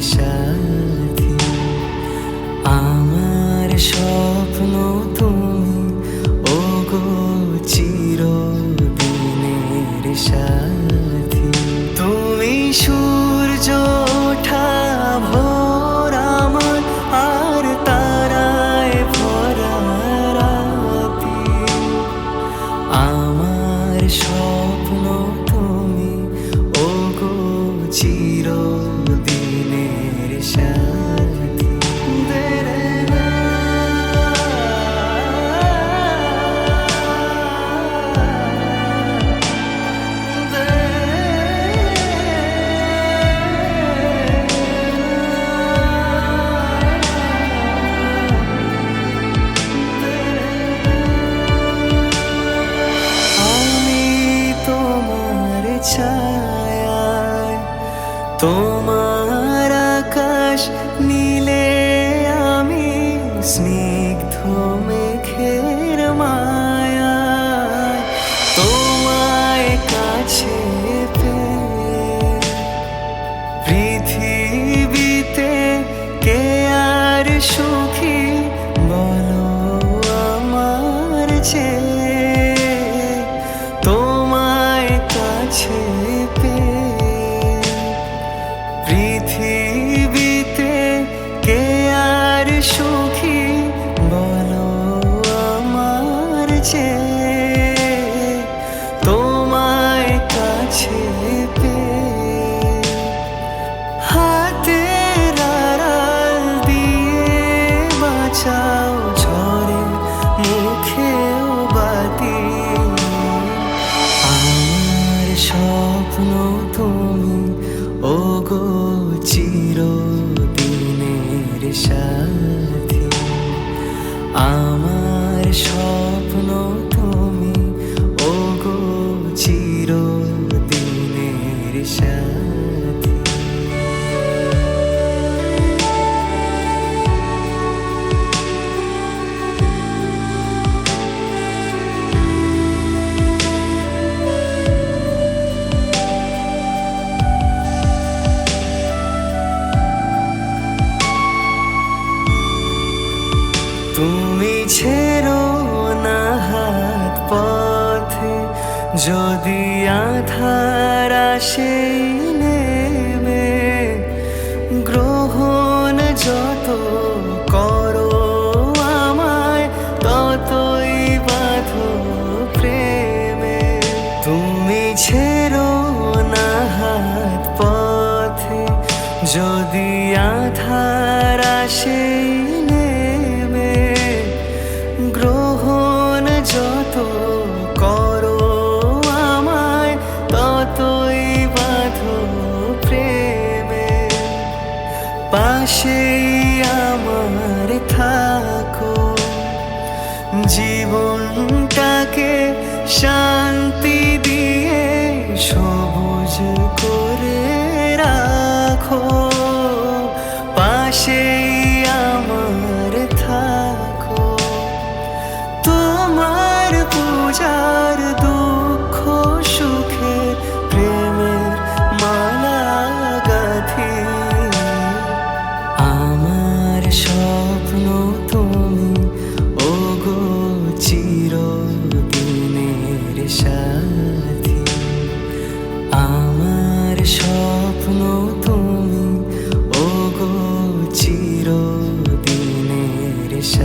下。তোমার আকাশ নীলে আমি স্নিগ্ধ মেঘের মায়া। তোমায় কাছে পৃথিবীতে কে আর সুখী বলো আমার যে যে তোমায় কাছে হাতের আড়াল দিয়ে বাঁচাও মুখেও বাতি। আমার স্বপ্ন তুমি ও গো চিরদিনের সাথী। যদি আধার আসে, নেবে। গ্রহণ যত করো আমায়, ততই বাঁধো প্রেমে। তুমি ছেড়ো না হাত পথে, যদি আধার আসে পাশেই আমার থাকো। জীবনটাকে শান্তি দিয়ে সবুজ করে রাখো। পাশেই 下